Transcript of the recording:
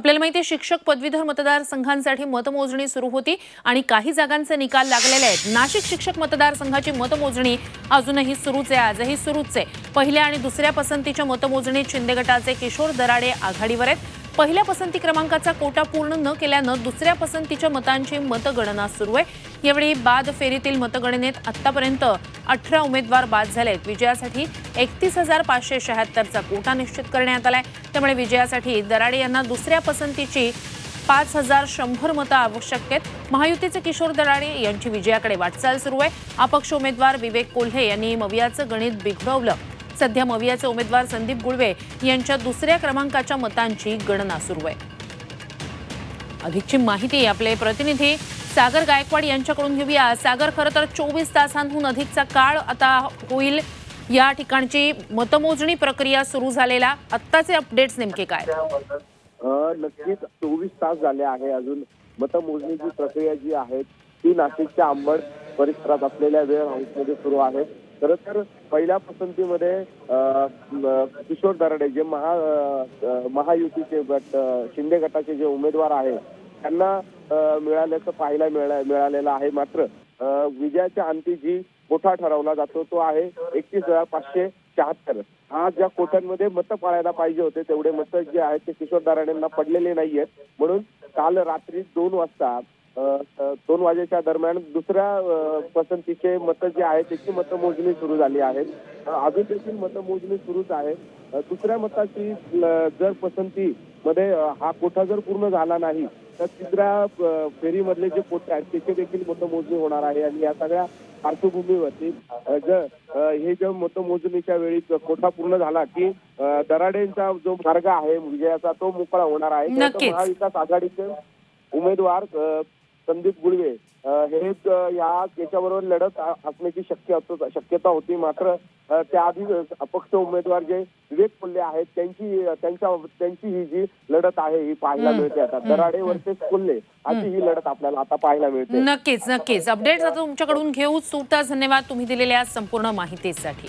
आपल्याला माहिती आहे शिक्षक पदवीधर मतदारसंघांसाठी मतमोजणी सुरू होती आणि काही जागांचे निकाल लागलेले आहेत. नाशिक शिक्षक मतदारसंघाची मतमोजणी अजूनही सुरूच आहे आजही सुरूच आहे. पहिल्या आणि दुसऱ्या पसंतीच्या मतमोजणीत शिंदे गटाचे किशोर दराडे आघाडीवर आहेत. पहिल्या पसंती क्रमांकाचा कोटा पूर्ण न केल्यानं दुसऱ्या पसंतीच्या मतांची मतगणना सुरू आहे. यावेळी बाद फेरीतील मतगणनेत आतापर्यंत अठरा उमेदवार बाद झाले आहेत विजयासाठी एकतीस हजार पाचशे शहात्तरचा कोटा निश्चित करण्यात आलाय. त्यामुळे विजयासाठी दराडे यांना दुसऱ्या पसंतीची पाच हजार शंभर मतं आवश्यक आहेत. महायुतीचे किशोर दराडे यांची विजयाकडे वाटचाल सुरू आहे. अपक्ष उमेदवार विवेक कोल्हे यांनी मवियाचं गणित बिघडवलं. सध्या मवियाचे उमेदवार संदीप गुळवे यांच्या दुसऱ्या क्रमांकाच्या मतांची गणना सुरू आहे. अधिकची माहिती आपले प्रतिनिधी सागर गायकवाड यांच्याकडून घेऊया. सागर खरं तर चोवीस तासांहून अधिकचा काळ आता होईल. या ठिकाणची मतमोजणी प्रक्रिया सुरू झालेला. आत्ताचे अपडेट्स नेमके काय? नक्कीच चोवीस तास झाले आहे अजून. मतमोजणीची प्रक्रिया जी आहे ती नाशिकच्या आंबड परिसरात असलेल्या वेळ हाऊसमध्ये सुरू आहे. खरं तर पहिल्या पसंतीमध्ये किशोर दराडे जे महा महायुतीचे गट शिंदे गटाचे जे उमेदवार आहेत त्यांना मिळाल्याचं पाहायला मिळा मिळालेलं आहे मात्र विजयाच्या अंती जी कोठा ठरवला जातो तो आहे एकतीस हजार पाचशे शहात्तर. हा ज्या कोठ्यांमध्ये मतं पाळायला पाहिजे होते तेवढे मतं जे आहेत ते किशोर दराडेंना पडलेले नाहीयेत. म्हणून काल रात्री दोन वाजता दोन वाजेच्या दरम्यान दुसऱ्या पसंतीचे मतं जे आहेत त्याची मतमोजणी सुरू झाली आहे. अजून देखील मतमोजणी सुरूच आहे. दुसऱ्या मताची जर पसंती मध्ये हा कोठा जर पूर्ण झाला नाही तर तिसऱ्या फेरीमधले जे कोटे आहेत त्याचे देखील मतमोजणी होणार आहे. आणि या सगळ्या पार्श्वभूमीवरती जर हे जर मतमोजणीच्या वेळी कोठा पूर्ण झाला की दराडेंचा जो मार्ग आहे विजयाचा तो मोकळा होणार आहे. महाविकास आघाडीचे उमेदवार संदीप गुळवे हे या याच्याबरोबर लढत असण्याची शक्य शक्यता होती. मात्र त्याआधी अपक्ष उमेदवार जे विवेक कोल्हे आहेत त्यांची त्यांच्या त्यांची ही जी लढत आहे ही पाहायला. मिळते आता. दराडे वर्सेस कोल्हे अशी ही लढत आपल्याला आता पाहायला मिळते. नक्कीच नक्कीच. अपडेट्स आता तुमच्याकडून घेऊ. सुटताच धन्यवाद तुम्ही दिलेल्या संपूर्ण माहितीसाठी.